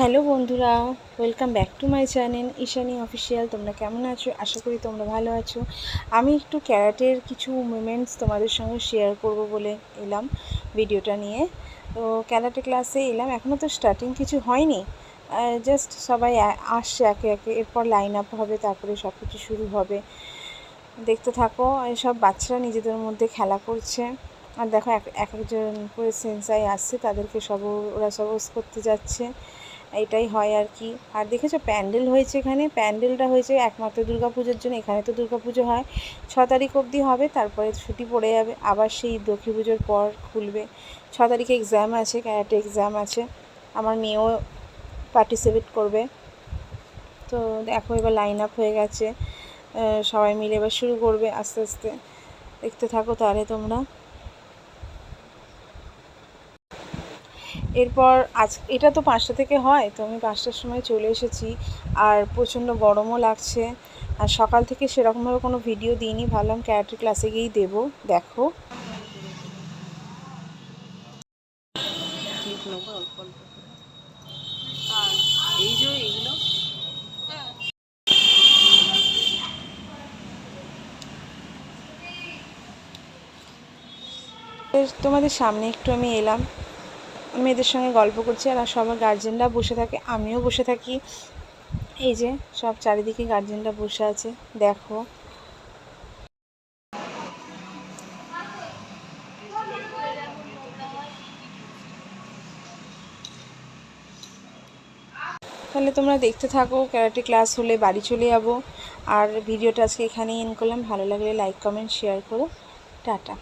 Hello বন্ধুরা welcome back to my channel Ishani official তোমরা কেমন আছো? আশা করি তোমরা ভালো আছো। আমি একটু ক্যারাটের কিছু মুমেন্টস তোমাদের সঙ্গে শেয়ার করব বলে এলাম ভিডিওটা নিয়ে। তো ক্যারাটে ক্লাসে এলাম এখনও তো স্টার্টিং কিছু হয়নি। জাস্ট সবাই আসছে একে একে, এরপর লাইন আপ হবে, তারপরে সব কিছু শুরু হবে। দেখতে থাকো সব বাচ্চারা নিজেদের মধ্যে খেলা করছে। আর দেখো, এক এক একজন করে সেন্সাই আসছে, তাদেরকে সব, ওরা সব করতে যাচ্ছে। এটাই হয় আর কি। আর দেখেছ, প্যান্ডেল হয়েছে এখানে। প্যান্ডেলটা হয়েছে একমাত্র পুজোর জন্য। এখানে তো পুজো হয়। ছ তারিখ অবধি হবে, তারপরে ছুটি পড়ে যাবে। আবার সেই লক্ষ্মী পুজোর পর খুলবে। ছ তারিখে এক্সাম আছে ক্যারাটে এক্সাম আছে। আমার মেয়েও পার্টিসিপেট করবে। তো দেখো, এবার লাইন আপ হয়ে গেছে। সবাই মিলে এবার শুরু করবে আস্তে আস্তে। দেখতে থাকো তাহলে তোমরা। এরপর আজ, এটা তো পাঁচটা থেকে হয়, তো আমি পাঁচটার সময় চলে এসেছি, আর প্রচণ্ড গরমও লাগছে। আর সকাল থেকে সেরকমভাবে কোনো ভিডিও দিইনি, ভাবলাম ক্যারাটে ক্লাসে গিয়েই দেবো, দেখো। তোমাদের সামনে একটু আমি এলাম। মেয়েদের সঙ্গে গল্প করছি আর সবার গার্জেনরা বসে থাকে, আমিও বসে থাকি। এই যে, সব চারিদিকে গার্জেনরা বসে আছে, দেখো। তাহলে তোমরা দেখতে থাকো ক্যারাটে ক্লাস হলে বাড়ি চলে যাব। আর ভিডিওটা আজকে এখানেই ইন করলাম। ভালো লাগলে লাইক কমেন্ট শেয়ার করো। টাটা।